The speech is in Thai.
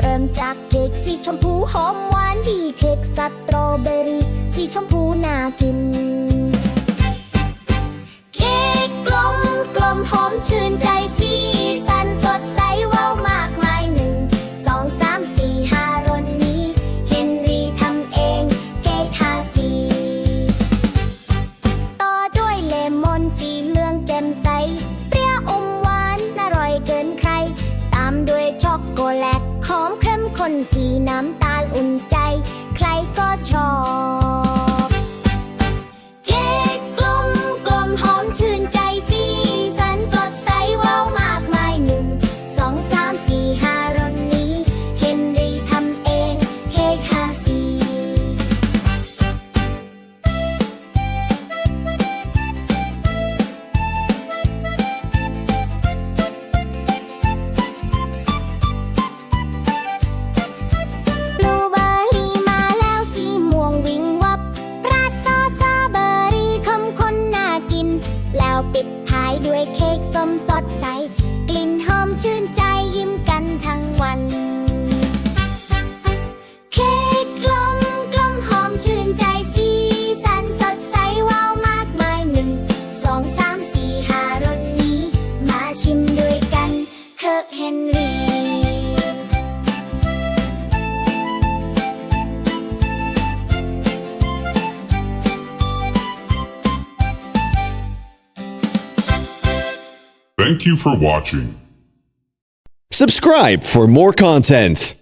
เริ่มจากเค้กสีชมพูหอมหวานดีเค้กสตรอเบอรี่สีชมพูน่ากิน เค้กกลมกลมหอมชื่นใจสี โกแลตหอมเข้มข้นสีน้ำตาลอุ่นใจ ส้มสดใส กลิ่นหอมชื่นใจยิ้มกันทั้งวัน เค้กกลมกลมหอมชื่นใจสีสันสดใสว้าวมากมายหนึ่งสองสามสี่ห้ารนนี้ มาชิมด้วยกันเคิร์กเฮนรี่ Thank you for watching. Subscribe for more content.